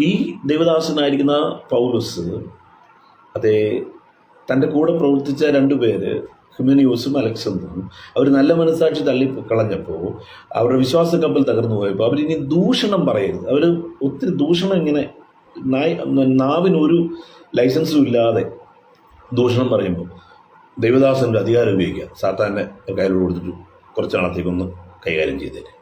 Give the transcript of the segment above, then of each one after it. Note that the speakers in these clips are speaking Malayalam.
ഈ ദേവദാസനായിരിക്കുന്ന പൗലുസ് അതെ തന്റെ കൂടെ പ്രവർത്തിച്ച രണ്ടുപേര് ഹ്യൂമനിയോസും അലക്സണ്ടറും അവർ നല്ല മനസ്സാക്ഷി തള്ളി കളഞ്ഞപ്പോൾ അവരുടെ വിശ്വാസ കപ്പൽ തകർന്നു പോയപ്പോൾ അവരിനി ദൂഷണം പറയരുത്. അവർ ഒത്തിരി ദൂഷണം ഇങ്ങനെ നായ് നാവിനൊരു ലൈസൻസും ഇല്ലാതെ ദൂഷണം പറയുമ്പോൾ ദൈവദാസന്റെ അധികാരം ഉപയോഗിക്കുക. സാത്താന്റെ കയ്യിൽ കൊടുത്തിട്ട് കുറച്ച് നാളത്തേക്കൊന്ന് കൈകാര്യം ചെയ്തേര്.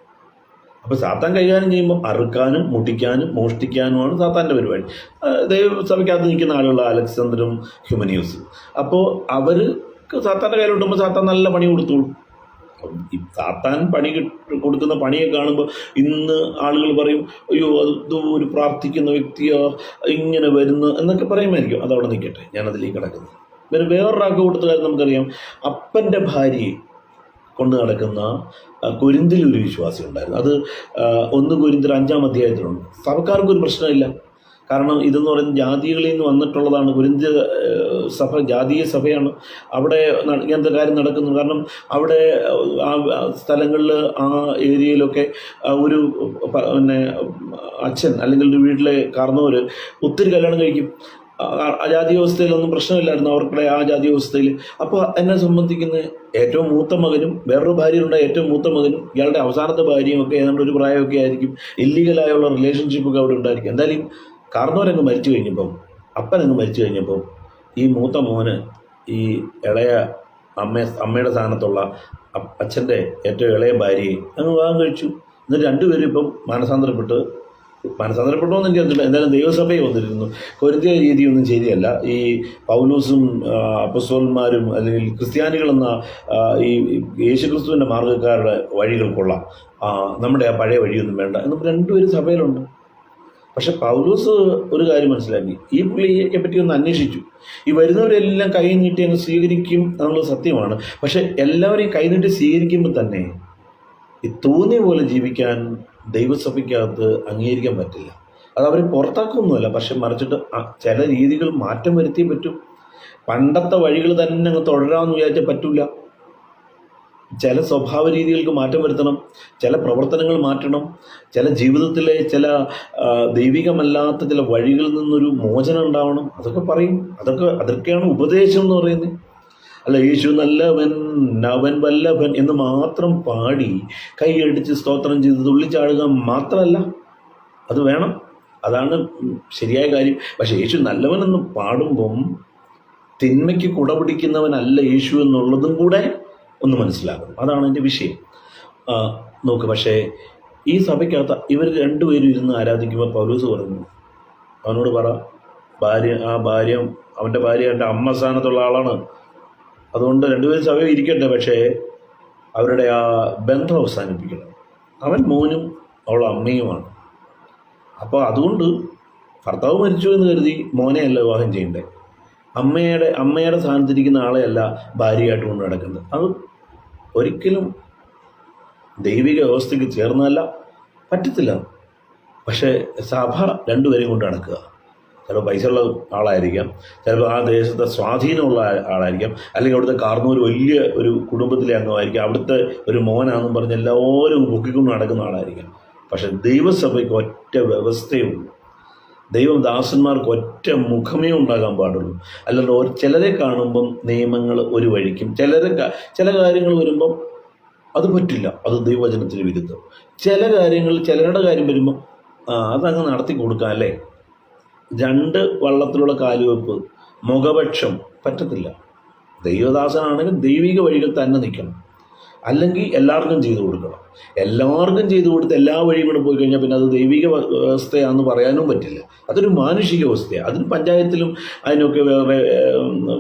അപ്പോൾ സാത്താൻ കൈകാര്യം ചെയ്യുമ്പോൾ അറുക്കാനും മുട്ടിക്കാനും മോഷ്ടിക്കാനുമാണ് സാത്താന്റെ പരിപാടി. ദൈവസഭയ്ക്കകത്ത് നിൽക്കുന്ന ആളുകൾ അലക്സാണ്ടറും ഹ്യൂമനിയൂസ് അപ്പോൾ അവർ സാത്താന്റെ കയ്യിൽ കിട്ടുമ്പോൾ സാത്താൻ നല്ല പണി കൊടുത്തോളും. സാത്താൻ പണി കൊടുക്കുന്ന പണിയെ കാണുമ്പോൾ ഇന്ന് ആളുകൾ പറയും അയ്യോ അത് ഒരു പ്രാർത്ഥിക്കുന്ന വ്യക്തിയോ ഇങ്ങനെ വരുന്നു എന്നൊക്കെ പറയുമായിരിക്കും. അതവിടെ നിൽക്കട്ടെ ഞാനതിലേക്ക് കിടക്കുന്നത് പിന്നെ വേറൊരാൾക്ക് കൊടുത്ത കാര്യം നമുക്കറിയാം. അപ്പന്റെ ഭാര്യയെ കൊണ്ട് നടക്കുന്ന കുരിന്തിൽ ഒരു വിശ്വാസി ഉണ്ടായിരുന്നു. അത് ഒന്ന് കുരിന്തിൽ അഞ്ചാം അധ്യായത്തിലുണ്ട്. സഭക്കാർക്ക് ഒരു പ്രശ്നമില്ല. കാരണം ഇതെന്ന് പറയുന്നത് ജാതികളിൽ നിന്ന് വന്നിട്ടുള്ളതാണ്. കുരിന്ത സഭ ജാതീയ സഭയാണ്. അവിടെ ഇങ്ങനത്തെ കാര്യം നടക്കുന്നു. കാരണം അവിടെ ആ സ്ഥലങ്ങളിൽ ആ ഏരിയയിലൊക്കെ ഒരു പിന്നെ അച്ഛൻ അല്ലെങ്കിൽ ഒരു വീട്ടിലെ കാർന്നവർ ഒത്തിരി കല്യാണം കഴിക്കും. ആ ആ ജാതി വ്യവസ്ഥയിലൊന്നും പ്രശ്നമില്ലായിരുന്നു അവർക്കുടെ ആ ജാതി വ്യവസ്ഥയിൽ അപ്പോൾ എന്നെ സംബന്ധിക്കുന്ന ഏറ്റവും മൂത്ത മകനും വേറൊരു ഭാര്യയുടെ ഏറ്റവും മൂത്ത മകനും ഇയാളുടെ അവസാനത്തെ ഭാര്യയും ഒക്കെ ഏതാണ്ട് ഒരു പ്രായമൊക്കെ ആയിരിക്കും ഇല്ലീഗലായുള്ള റിലേഷൻഷിപ്പൊക്കെ അവിടെ ഉണ്ടായിരിക്കും. എന്തായാലും കാർന്നവരങ്ങ് മരിച്ചു കഴിഞ്ഞപ്പം അപ്പനങ്ങ് മരിച്ചു കഴിഞ്ഞപ്പം ഈ മൂത്ത മോന് ഈ ഇളയ അമ്മ അമ്മയുടെ സ്ഥാനത്തുള്ള അച്ഛന്റെ ഏറ്റവും ഇളയ ഭാര്യയെ അങ്ങ് വിവാഹം കഴിച്ചു. എന്നിട്ട് രണ്ടുപേരും ഇപ്പം മാനസാന്തരപ്പെട്ട് മാനസാന്തരപ്പെട്ടോ എന്ന് എനിക്ക് എന്തായാലും ദൈവസഭയിൽ വന്നിരുന്നു. കൊരിന്തിയ രീതിയൊന്നും ശരിയല്ല. ഈ പൗലൂസും അപ്പസോൽമാരും അല്ലെങ്കിൽ ക്രിസ്ത്യാനികളെന്ന ഈ യേശുക്രിസ്തുവിന്റെ മാർഗക്കാരുടെ വഴികൾ കൊള്ളാം. നമ്മുടെ ആ പഴയ വഴിയൊന്നും വേണ്ട. എന്ന് രണ്ടുപേരും സഭയിലുണ്ട്. പക്ഷെ പൗലൂസ് ഒരു കാര്യം മനസ്സിലാക്കി. ഈ പുള്ളിയെ പറ്റി ഒന്ന് അന്വേഷിച്ചു. ഈ വരുന്നവരെല്ലാം കൈ നീട്ടി അങ്ങ് സ്വീകരിക്കും എന്നുള്ളത് സത്യമാണ്. പക്ഷെ എല്ലാവരെയും കൈ നീട്ടി സ്വീകരിക്കുമ്പോൾ തന്നെ ഈ തോന്നിയ പോലെ ജീവിക്കാൻ ദൈവസഭയ്ക്കകത്ത് അംഗീകരിക്കാൻ പറ്റില്ല. അത് അവർ പുറത്താക്കൊന്നുമല്ല. പക്ഷെ മറിച്ചിട്ട് ചില രീതികൾ മാറ്റം വരുത്തിയേ പറ്റും. പണ്ടത്തെ വഴികൾ തന്നെ അങ്ങ് തുടരാമെന്ന് വിചാരിച്ചാൽ പറ്റില്ല ചില സ്വഭാവ രീതികൾക്ക് മാറ്റം വരുത്തണം. ചില പ്രവർത്തനങ്ങൾ മാറ്റണം. ചില ജീവിതത്തിലെ ചില ദൈവികമല്ലാത്ത ചില വഴികളിൽ നിന്നൊരു മോചനം ഉണ്ടാവണം. അതൊക്കെ പറയും. അതൊക്കെ അതൊക്കെയാണ് ഉപദേശം എന്ന് പറയുന്നത്. അല്ല യേശു നല്ലവൻ അവൻ വല്ലഭൻ എന്ന് മാത്രം പാടി കൈയടിച്ച് സ്തോത്രം ചെയ്ത് തുള്ളിച്ചാടുക മാത്രമല്ല അത് വേണം. അതാണ് ശരിയായ കാര്യം. പക്ഷേ യേശു നല്ലവൻ എന്ന് പാടുമ്പം തിന്മയ്ക്ക് കുടപിടിക്കുന്നവനല്ല യേശു എന്നുള്ളതും കൂടെ ഒന്ന് മനസ്സിലാകും അതാണ് എന്റെ വിഷയം. നോക്ക് പക്ഷേ ഈ സഭയ്ക്കകത്ത് ഇവർ രണ്ടുപേരും ഇരുന്ന് ആരാധിക്കുമ്പോൾ പൗലൂസ് പറഞ്ഞു അവനോട് പറ ഭാര്യ ആ ഭാര്യ അവന്റെ ഭാര്യ എന്റെ അമ്മ സ്ഥാനത്തുള്ള ആളാണ്. അതുകൊണ്ട് രണ്ടുപേരും സമയം ഇരിക്കട്ടെ പക്ഷേ അവരുടെ ആ ബന്ധം അവസാനിപ്പിക്കണം. അവൻ മോനും അവൾ അമ്മയുമാണ് അപ്പോൾ അതുകൊണ്ട് ഭർത്താവ് മരിച്ചു എന്ന് കരുതി മോനെയല്ല വിവാഹം ചെയ്യണ്ടേ? അമ്മയുടെ അമ്മയുടെ സ്ഥാനത്തിരിക്കുന്ന ആളെയല്ല ഭാര്യയായിട്ട് കൊണ്ട് നടക്കുന്നത്. അത് ഒരിക്കലും ദൈവിക വ്യവസ്ഥയ്ക്ക് ചേർന്നല്ല പറ്റത്തില്ല. പക്ഷേ സഭ രണ്ടുപേരെയും കൊണ്ട് നടക്കുക. ചിലപ്പോൾ പൈസയുള്ള ആളായിരിക്കാം ചിലപ്പോൾ ആ ദേശത്തെ സ്വാധീനമുള്ള ആളായിരിക്കാം അല്ലെങ്കിൽ അവിടുത്തെ കാർന്നൂർ വലിയ ഒരു കുടുംബത്തിലെ അംഗമായിരിക്കാം അവിടുത്തെ ഒരു മോനാണെന്നും പറഞ്ഞ് എല്ലാവരും പൊക്കിക്കൊണ്ട് നടക്കുന്ന ആളായിരിക്കാം. പക്ഷെ ദൈവസഭയ്ക്ക് ഒറ്റ വ്യവസ്ഥയേ ഉള്ളൂ ദൈവം ദാസന്മാർക്ക് ഒറ്റ മുഖമേ ഉണ്ടാകാൻ പാടുള്ളൂ. അല്ലാണ്ട് ഒരു ചിലരെ കാണുമ്പം നിയമങ്ങൾ ഒരു വഴിക്കും ചിലരെ ചില കാര്യങ്ങൾ വരുമ്പം അത് പറ്റില്ല അത് ദൈവവചനത്തിന് വിരുദ്ധം. ചില കാര്യങ്ങൾ ചിലരുടെ കാര്യം വരുമ്പോൾ അതങ്ങ് നടത്തി കൊടുക്കാം അല്ലേ? രണ്ട് വള്ളത്തിലുള്ള കാലുവെപ്പ് മുഖപക്ഷം പറ്റത്തില്ല. ദൈവദാസനാണെങ്കിൽ ദൈവിക വഴികൾ തന്നെ നിൽക്കണം. അല്ലെങ്കിൽ എല്ലാവർക്കും ചെയ്തു കൊടുക്കണം. എല്ലാവർക്കും ചെയ്തു കൊടുത്ത് എല്ലാ വഴിയും കൂടെ പോയി കഴിഞ്ഞാൽ പിന്നെ അത് ദൈവിക വ്യവസ്ഥയാണെന്ന് പറയാനും പറ്റില്ല. അതൊരു മാനുഷിക വ്യവസ്ഥയാണ് അതിന് പഞ്ചായത്തിലും അതിനൊക്കെ വേറെ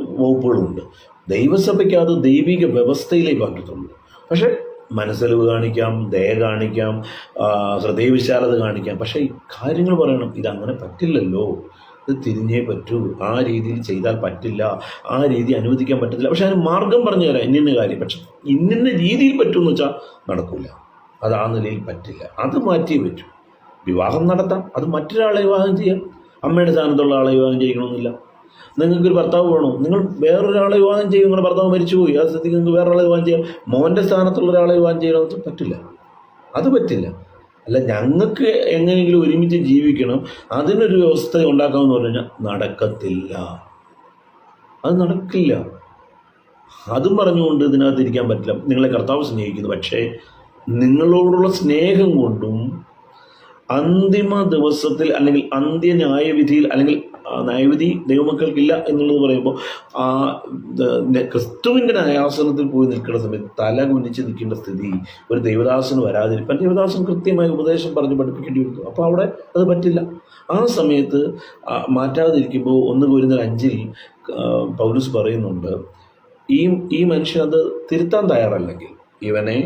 വകുപ്പുകളുണ്ട്. ദൈവസഭയ്ക്കകത്ത് ദൈവിക വ്യവസ്ഥയിലേക്ക് ആക്കിയിട്ടുണ്ട് പക്ഷേ മനസ്സലിവ് കാണിക്കാം ദയ കാണിക്കാം ഹൃദയവിശാലത കാണിക്കാം. പക്ഷേ കാര്യങ്ങൾ പറയണം ഇതങ്ങനെ പറ്റില്ലല്ലോ. ഇത് തിരിഞ്ഞേ പറ്റൂ. ആ രീതിയിൽ ചെയ്താൽ പറ്റില്ല. ആ രീതി അനുവദിക്കാൻ പറ്റത്തില്ല. പക്ഷെ അതിന് മാർഗം പറഞ്ഞു തരാം ഇന്നിന്ന കാര്യം. പക്ഷെ ഇന്നിന്ന രീതിയിൽ പറ്റുമെന്ന് വെച്ചാൽ നടക്കില്ല അത് ആ നിലയിൽ പറ്റില്ല. അത് മാറ്റിയേ പറ്റൂ. വിവാഹം നടത്താം. അത് മറ്റൊരാളെ വിവാഹം ചെയ്യാം. അമ്മയുടെ സ്ഥാനത്തുള്ള ആളെ വിവാഹം ചെയ്യണമെന്നില്ല. നിങ്ങൾക്കൊരു ഭർത്താവ് വേണോ? നിങ്ങൾ വേറൊരാളെ വിവാഹം ചെയ്യും നിങ്ങളുടെ ഭർത്താവ് മരിച്ചുപോയി. ആ സ്ഥിതിക്ക് നിങ്ങൾക്ക് വേറൊരാളെ വിവാഹം ചെയ്യാം. മോന്റെ സ്ഥാനത്തുള്ള ഒരാളെ വിവാഹം ചെയ്യണമെന്ന് പറ്റില്ല. അത് പറ്റില്ല. അല്ല ഞങ്ങൾക്ക് എങ്ങനെയെങ്കിലും ഒരുമിച്ച് ജീവിക്കണം. അതിനൊരു വ്യവസ്ഥ ഉണ്ടാക്കാമെന്ന് പറഞ്ഞു കഴിഞ്ഞാൽ നടക്കത്തില്ല. അത് നടക്കില്ല. അതും പറഞ്ഞുകൊണ്ട് ഇതിനകത്ത് ഇരിക്കാൻ പറ്റില്ല. നിങ്ങളെ കർത്താവ് സ്നേഹിക്കുന്നു. പക്ഷേ നിങ്ങളോടുള്ള സ്നേഹം കൊണ്ടും അന്തിമ ദിവസത്തിൽ അല്ലെങ്കിൽ അന്ത്യ ന്യായവിധിയിൽ അല്ലെങ്കിൽ ന്യായവിധി ദൈവമക്കൾക്കില്ല എന്നുള്ളത് പറയുമ്പോൾ ആ ക്രിസ്തുവിന്റെ ന്യായാസനത്തിൽ പോയി നിൽക്കുന്ന സമയത്ത് തല കുനിച്ച് നിൽക്കേണ്ട സ്ഥിതി ഒരു ദൈവദാസന് വരാതിരിക്കാൻ ദൈവദാസൻ കൃത്യമായി ഉപദേശം പറഞ്ഞ് പഠിപ്പിക്കേണ്ടി വരുന്നു. അപ്പോൾ അവിടെ അത് പറ്റില്ല. ആ സമയത്ത് മാറ്റാതിരിക്കുമ്പോൾ ഒന്ന് പോരുന്ന അഞ്ചിൽ പൗലൂസ് പറയുന്നുണ്ട് ഈ ഈ മനുഷ്യൻ അത് തിരുത്താൻ തയ്യാറല്ലെങ്കിൽ ഇവനെ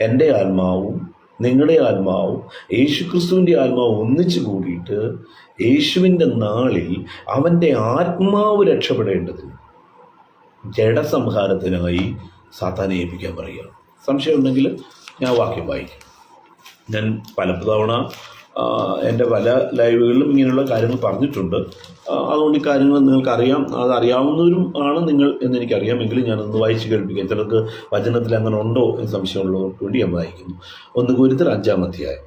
എന്റെ ആത്മാവും നിങ്ങളുടെ ആത്മാവും യേശുക്രിസ്തുവിന്റെ ആത്മാവും ഒന്നിച്ചു കൂടിയിട്ട് യേശുവിന്റെ നാളിൽ അവന്റെ ആത്മാവ് രക്ഷപ്പെടേണ്ടതിന് ജഡസംഹാരത്തിനായി സാത്താനെ ഏൽപ്പിക്കാൻ പറയുക സംശയമുണ്ടെങ്കിൽ ഞാൻ വാക്യം വായിക്കും. ഞാൻ പല തവണ ആ, എന്റെ പല ലൈവുകളിലും ഇങ്ങനെയുള്ള കാര്യങ്ങൾ പറഞ്ഞിട്ടുണ്ട്. അതുകൊണ്ട് ഈ കാര്യങ്ങൾ നിങ്ങൾക്കറിയാം. അത് അറിയാവുന്നവരും ആണ് നിങ്ങൾ എന്നെനിക്കറിയാമെങ്കിലും ഞാനൊന്ന് വായിച്ച് കേൾപ്പിക്കാം. ചിലർക്ക് വചനത്തിൽ അങ്ങനെ ഉണ്ടോ എന്ന് സംശയമുള്ളവർക്ക് വേണ്ടി ഞാൻ വായിക്കുന്നു. ഒന്ന് ഗുരുതർ അഞ്ചാം അധ്യായം.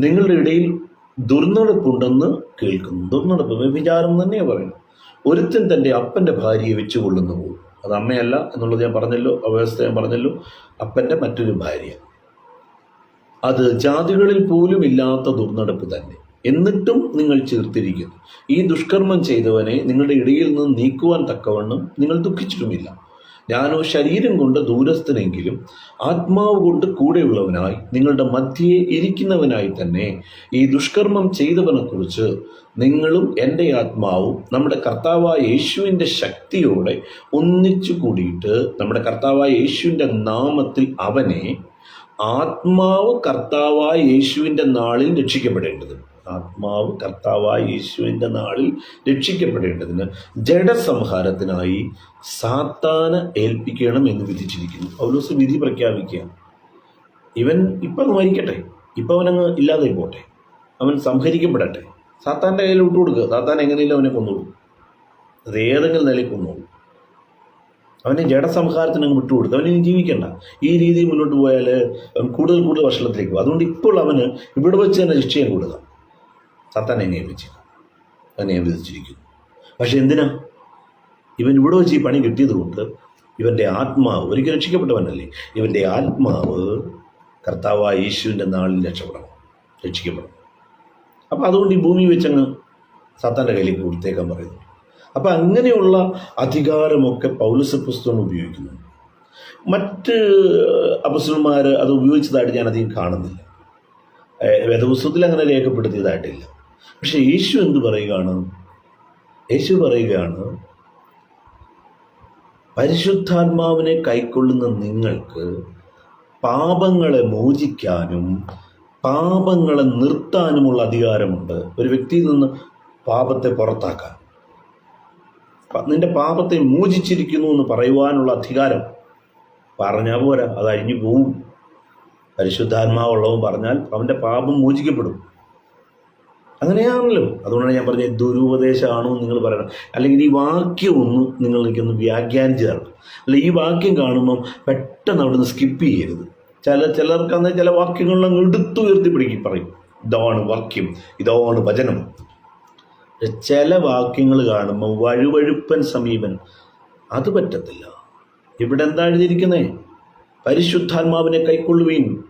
നിങ്ങളുടെ ഇടയിൽ ദുർനടപ്പുണ്ടെന്ന് കേൾക്കുന്നു. ദുർനടപ്പ് വ്യഭിചാരം തന്നെയാണ് പറയുന്നത്. ഒരുത്തൻ തന്റെ അപ്പന്റെ ഭാര്യയെ വെച്ചുകൊള്ളുന്നു അത് അമ്മയല്ല എന്നുള്ളത് ഞാൻ പറഞ്ഞല്ലോ അവസ്ഥ ഞാൻ പറഞ്ഞല്ലോ. അപ്പന്റെ മറ്റൊരു ഭാര്യ അത് ജാതികളിൽ പോലും ഇല്ലാത്ത ദുർനടപ്പ് തന്നെ. എന്നിട്ടും നിങ്ങൾ ചേർത്തിരിക്കുന്നു ഈ ദുഷ്കർമ്മം ചെയ്തവനെ നിങ്ങളുടെ ഇടയിൽ നിന്ന് നീക്കുവാൻ തക്കവണ്ണം നിങ്ങൾ ദുഃഖിച്ചിട്ടുമില്ല. ഞാനോ ശരീരം കൊണ്ട് ദൂരസ്ഥനെങ്കിലും ആത്മാവ് കൊണ്ട് കൂടെയുള്ളവനായി നിങ്ങളുടെ മധ്യയെ ഇരിക്കുന്നവനായി തന്നെ ഈ ദുഷ്കർമ്മം ചെയ്തവനെക്കുറിച്ച് നിങ്ങളും എന്റെ ആത്മാവും നമ്മുടെ കർത്താവായ യേശുവിന്റെ ശക്തിയോടെ ഒന്നിച്ചു കൂടിയിട്ട് നമ്മുടെ കർത്താവായ യേശുവിന്റെ നാമത്തിൽ അവനെ ആത്മാവ് കർത്താവായ യേശുവിന്റെ നാളിൽ രക്ഷിക്കപ്പെടേണ്ടത് ആത്മാവ് കർത്താവായ യേശുവിന്റെ നാളിൽ രക്ഷിക്കപ്പെടേണ്ടതിന് ജഡസംഹാരത്തിനായി സാത്താന ഏൽപ്പിക്കണം എന്ന് വിധിച്ചിരിക്കുന്നു. പൗലോസ് വിധി പ്രഖ്യാപിക്കുക ഇവൻ ഇപ്പം മരിക്കട്ടെ. ഇപ്പം അവനങ്ങ് ഇല്ലാതെ പോട്ടെ. അവൻ സംഹരിക്കപ്പെടട്ടെ. സാത്താന്റെ കയ്യിൽ വിട്ടുകൊടുക്കുക സാത്താൻ എങ്ങനെയല്ല അവനെ കൊന്നോളൂ. അത് ഏതെങ്കിലും നിലയിൽ കൊന്നോളൂ. അവനെ ജഡസംഹാരത്തിന് അങ്ങ് വിട്ടുകൊടുത്ത്. അവന് ജീവിക്കേണ്ട. ഈ രീതിയിൽ മുന്നോട്ട് പോയാൽ കൂടുതൽ കൂടുതൽ വഷളത്തിലേക്ക് പോകും. അതുകൊണ്ട് ഇപ്പോൾ അവന് ഇവിടെ വെച്ച് തന്നെ ശിക്ഷയെ കൊടുക്കുക സത്താനെ നിയമിച്ചു അവനെ നിയമിച്ചിരിക്കുന്നു പക്ഷെ എന്തിനാ? ഇവൻ ഇവിടെ വെച്ച് ഈ പണി കിട്ടിയത് കൊണ്ട് ഇവന്റെ ആത്മാവ് ഒരിക്കൽ രക്ഷിക്കപ്പെട്ടവനല്ലേ ഇവന്റെ ആത്മാവ് കർത്താവായ യേശുവിന്റെ നാളിൽ രക്ഷപ്പെടണം രക്ഷിക്കപ്പെടണം. അപ്പോൾ അതുകൊണ്ട് ഈ ഭൂമി വെച്ചങ്ങ് സത്താന്റെ കയ്യിലേക്ക് കൊടുത്തേക്കാൻ പറയുന്നു. അപ്പം അങ്ങനെയുള്ള അധികാരമൊക്കെ പൗലസ പുസ്തകം ഉപയോഗിക്കുന്നു. മറ്റ് അപസ്വന്മാർ അത് ഉപയോഗിച്ചതായിട്ട് ഞാൻ അധികം കാണുന്നില്ല. വേദപുസ്തകത്തിൽ അങ്ങനെ രേഖപ്പെടുത്തിയതായിട്ടില്ല. പക്ഷെ യേശു എന്ത് പറയുകയാണ്? യേശു പറയുകയാണ് പരിശുദ്ധാത്മാവിനെ കൈക്കൊള്ളുന്ന നിങ്ങൾക്ക് പാപങ്ങളെ മോചിക്കാനും പാപങ്ങളെ നിർത്താനുമുള്ള അധികാരമുണ്ട്. ഒരു വ്യക്തിയിൽ നിന്ന് പാപത്തെ പുറത്താക്കാൻ. നിന്റെ പാപത്തെ മോചിച്ചിരിക്കുന്നു എന്ന് പറയുവാനുള്ള അധികാരം. പറഞ്ഞാൽ പോരാ അത് അഴിഞ്ഞു പോവും. പരിശുദ്ധാത്മാവുള്ളവൻ പറഞ്ഞാൽ അവന്റെ പാപം മോചിക്കപ്പെടും. അങ്ങനെയാണല്ലോ. അതുകൊണ്ടാണ് ഞാൻ പറഞ്ഞത് ദുരുപദേശമാണോ നിങ്ങൾ പറയണം. അല്ലെങ്കിൽ ഈ വാക്യം ഒന്ന് നിങ്ങൾ എനിക്കൊന്ന് വ്യാഖ്യാനിച്ച് തരണം. അല്ല ഈ വാക്യം കാണുമ്പം പെട്ടെന്ന് അവിടുന്ന് സ്കിപ്പ് ചെയ്യരുത്. ചില ചിലർക്ക് അന്ന് ചില വാക്യങ്ങളിലങ്ങ് എടുത്തുയർത്തി പിടിക്കും പറയും ഇതാണ് വാക്യം ഇതാണ് വചനം. ചില വാക്യങ്ങൾ കാണുമ്പോൾ വഴുവഴുപ്പൻ സമീപൻ അത് പറ്റത്തില്ല. ഇവിടെ എന്താ എഴുതിയിരിക്കുന്നേ? പരിശുദ്ധാത്മാവിനെ കൈക്കൊള്ളുവീൻ.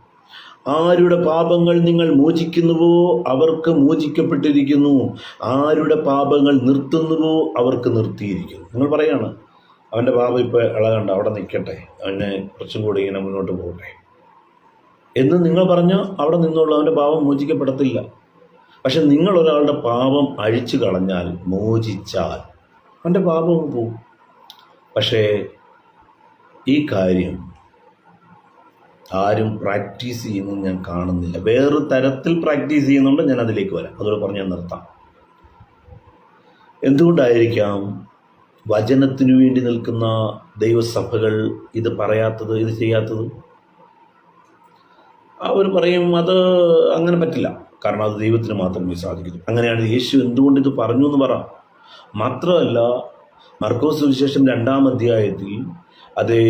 ആരുടെ പാപങ്ങൾ നിങ്ങൾ മോചിക്കുന്നുവോ അവർക്ക് മോചിക്കപ്പെട്ടിരിക്കുന്നു. ആരുടെ പാപങ്ങൾ നിർത്തുന്നുവോ അവർക്ക് നിർത്തിയിരിക്കുന്നു. നിങ്ങൾ പറയാണ് അവന്റെ പാപം ഇപ്പോൾ ഇളകണ്ട അവിടെ നിൽക്കട്ടെ. അവനെ കുറച്ചും കൂടി ഇങ്ങനെ മുന്നോട്ട് പോകട്ടെ. എന്ന് നിങ്ങൾ പറഞ്ഞാൽ അവിടെ നിന്നുള്ള അവന്റെ പാപം മോചിക്കപ്പെടത്തില്ല. പക്ഷെ നിങ്ങൾ ഒരാളുടെ പാപം അഴിച്ചു കളഞ്ഞാൽ മോചിച്ചാൽ അവന്റെ പാപവും പോവും. പോകും പക്ഷേ ഈ കാര്യം ആരും പ്രാക്ടീസ് ചെയ്യുന്നത് ഞാൻ കാണുന്നില്ല. വേറൊരു തരത്തിൽ പ്രാക്ടീസ് ചെയ്യുന്നുണ്ട് ഞാൻ അതിലേക്ക് വരാം. അതോടെ പറഞ്ഞ് ഞാൻ നിർത്താം. എന്തുകൊണ്ടായിരിക്കാം വചനത്തിനു വേണ്ടി നിൽക്കുന്ന ദൈവസഭകൾ ഇത് പറയാത്തത് ഇത് ചെയ്യാത്തത്? അവർ പറയും അത് അങ്ങനെ പറ്റില്ല. കാരണം അത് ദൈവത്തിന് മാത്രമേ സാധിക്കൂ അങ്ങനെയാണ് യേശു എന്തുകൊണ്ട് ഇത് പറഞ്ഞു എന്ന് പറ. മാത്രമല്ല മർക്കോസ് സുവിശേഷം രണ്ടാം അധ്യായത്തിൽ അതേ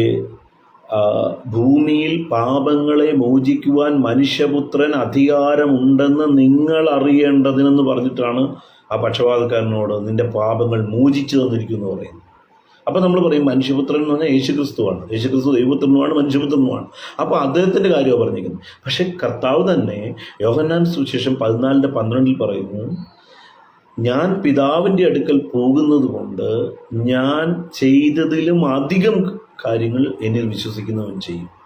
ഭൂമിയിൽ പാപങ്ങളെ മോചിക്കുവാൻ മനുഷ്യപുത്രൻ അധികാരമുണ്ടെന്ന് നിങ്ങൾ അറിയേണ്ടതിനെന്ന് പറഞ്ഞിട്ടാണ് ആ പക്ഷപാതക്കാരനോട് നിന്റെ പാപങ്ങൾ മോചിച്ചു തന്നിരിക്കുന്നു എന്ന് പറയുന്നത്. അപ്പോൾ നമ്മൾ പറയും മനുഷ്യപുത്രൻ എന്ന് പറഞ്ഞാൽ യേശുക്രിസ്തുവാണ്. യേശുക്രിസ്തു ദൈവപുത്രനുമാണ് മനുഷ്യപുത്രനുമാണ്. അപ്പോൾ അദ്ദേഹത്തിന്റെ കാര്യമാണ് പറഞ്ഞിരിക്കുന്നത്. പക്ഷേ കർത്താവ് തന്നെ യോഹന്നാൻ സുശേഷം പതിനാലിന്റെ പന്ത്രണ്ടിൽ പറയുന്നു ഞാൻ പിതാവിന്റെ അടുക്കൽ പോകുന്നത് കൊണ്ട് ഞാൻ ചെയ്തതിലും അധികം കാര്യങ്ങൾ എന്നിൽ വിശ്വസിക്കുന്നവൻ ചെയ്യും.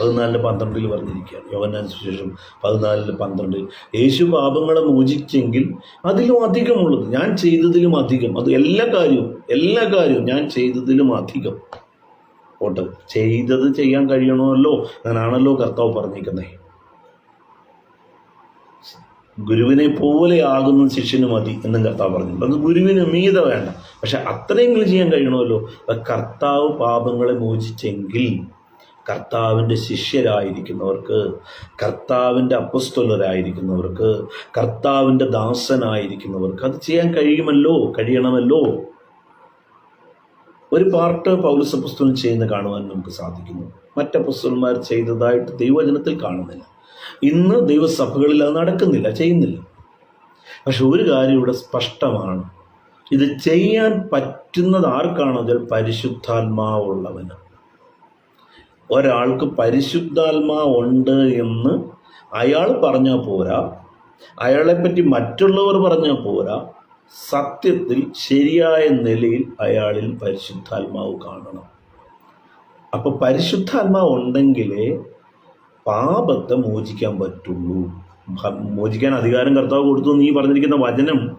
പതിനാലിന്റെ പന്ത്രണ്ടിൽ പറഞ്ഞിരിക്കുകയാണ്. യോഗനാൻ സുശേഷം പതിനാലിന് പന്ത്രണ്ടിൽ യേശു പാപങ്ങളെ മോചിച്ചെങ്കിൽ അതിലും അധികമുള്ളത് ഞാൻ ചെയ്തതിലും അധികം. അത് എല്ലാ കാര്യവും എല്ലാ കാര്യവും ഞാൻ ചെയ്തതിലും അധികം. ഓട്ടെ ചെയ്തത് ചെയ്യാൻ കഴിയണമല്ലോ അങ്ങനാണല്ലോ കർത്താവ് പറഞ്ഞിരിക്കുന്നത്. ഗുരുവിനെ പോലെ ആകുന്ന ശിഷ്യന് മതി എന്നും കർത്താവ് പറഞ്ഞിട്ടുണ്ട് അത് ഗുരുവിന് മീത വേണ്ട. പക്ഷെ അത്രയെങ്കിലും ചെയ്യാൻ കഴിയണമല്ലോ. കർത്താവ് പാപങ്ങളെ മോചിച്ചെങ്കിൽ കർത്താവിന്റെ ശിഷ്യരായിരിക്കുന്നവർക്ക് കർത്താവിന്റെ അപ്പസ്തോലരായിരിക്കുന്നവർക്ക് കർത്താവിന്റെ ദാസനായിരിക്കുന്നവർക്ക് അത് ചെയ്യാൻ കഴിയുമല്ലോ കഴിയണമല്ലോ? ഒരു പാർട്ട് പൗരസ പുസ്തകം ചെയ്യുന്ന കാണുവാൻ നമുക്ക് സാധിക്കുന്നു. മറ്റ പുസ്തകന്മാർ ചെയ്തതായിട്ട് ദൈവവചനത്തിൽ കാണുന്നില്ല. ഇന്ന് ദൈവസഭകളിൽ അത് നടക്കുന്നില്ല ചെയ്യുന്നില്ല. പക്ഷെ ഒരു കാര്യം ഇവിടെ സ്പഷ്ടമാണ്. ഇത് ചെയ്യാൻ പറ്റുന്നത് ആർക്കാണെങ്കിൽ പരിശുദ്ധാത്മാവുള്ളവന്. ഒരാൾക്ക് പരിശുദ്ധാത്മാവുണ്ട് എന്ന് അയാൾ പറഞ്ഞാൽ പോരാ. അയാളെപ്പറ്റി മറ്റുള്ളവർ പറഞ്ഞാൽ പോരാ. സത്യത്തിൽ ശരിയായ നിലയിൽ അയാളിൽ പരിശുദ്ധാത്മാവ് കാണണം. അപ്പോൾ പരിശുദ്ധാത്മാവ് ഉണ്ടെങ്കിലേ പാപത്തെ മോചിക്കാൻ പറ്റുള്ളൂ. മോചിക്കാൻ അധികാരം കർത്താവ് കൊടുത്തു നീ പറഞ്ഞിരിക്കുന്ന വചനം.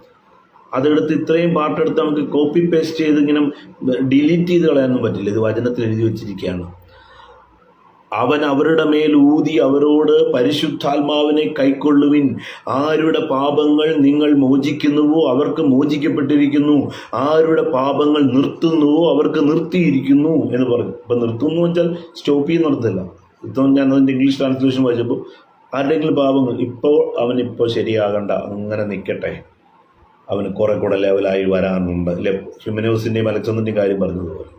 അതെടുത്ത് ഇത്രയും പാട്ടെടുത്ത് നമുക്ക് കോപ്പി പേസ്റ്റ് ചെയ്ത് ഇങ്ങനെ ഡിലീറ്റ് ചെയ്ത് കളയാനൊന്നും പറ്റില്ല. ഇത് വചനത്തിൽ എഴുതി വെച്ചിരിക്കുകയാണ്. അവൻ അവരുടെ മേൽ ഊതി അവരോട് പരിശുദ്ധാത്മാവിനെ കൈക്കൊള്ളുവിൻ. ആരുടെ പാപങ്ങൾ നിങ്ങൾ മോചിക്കുന്നുവോ അവർക്ക് മോചിക്കപ്പെട്ടിരിക്കുന്നു. ആരുടെ പാപങ്ങൾ നിർത്തുന്നുവോ അവർക്ക് നിർത്തിയിരിക്കുന്നു എന്ന് പറഞ്ഞു. ഇപ്പം നിർത്തുന്നു വെച്ചാൽ സ്റ്റോപ്പ് ചെയ്ത് നിർത്തില്ല ഇപ്പം ഞാൻ അതിന്റെ ഇംഗ്ലീഷ് ട്രാൻസ്ലേഷൻ വായിച്ചപ്പോൾ ആരുടെയെങ്കിലും പാപങ്ങൾ ഇപ്പോൾ അവൻ ഇപ്പോൾ ശരിയാകണ്ട. അങ്ങനെ നിൽക്കട്ടെ. അവന് കുറെ കൂടെ ലെവലായി വരാനുണ്ട്. അല്ലെ? ഹ്യൂമനോസിന്റെയും അലക്സണ്ടറിന്റെയും കാര്യം പറഞ്ഞതുപോലെ.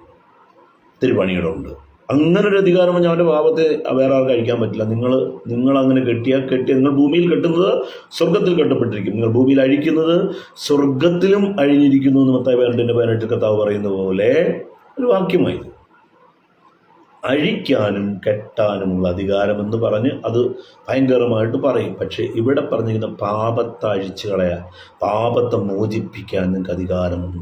ഒത്തിരി പണിയുടെ ഉണ്ട് അങ്ങനെ ഒരു അധികാരം പറഞ്ഞാൽ അവന്റെ പാപത്തെ വേറെ ആർക്കും കഴിക്കാൻ പറ്റില്ല. നിങ്ങൾ നിങ്ങൾ അങ്ങനെ കെട്ടിയാൽ കെട്ടി നിങ്ങൾ ഭൂമിയിൽ കെട്ടുന്നത് സ്വർഗത്തിൽ കെട്ടപ്പെട്ടിരിക്കും. നിങ്ങൾ ഭൂമിയിൽ അഴിക്കുന്നത് സ്വർഗത്തിലും അഴിഞ്ഞിരിക്കുന്നു എന്ന് മത്തായി പതിനെട്ടിന്റെ പതിനെട്ട് കത്താവ് പറയുന്ന പോലെ ഒരു വാക്യമായത്. അഴിക്കാനും കെട്ടാനുമുള്ള അധികാരമെന്ന് പറഞ്ഞ് അത് ഭയങ്കരമായിട്ട് പറയും. പക്ഷേ ഇവിടെ പറഞ്ഞിരിക്കുന്ന പാപത്തെ കളയാൻ പാപത്തെ മോചിപ്പിക്കാൻ നിങ്ങൾക്ക് അധികാരമുണ്ട്.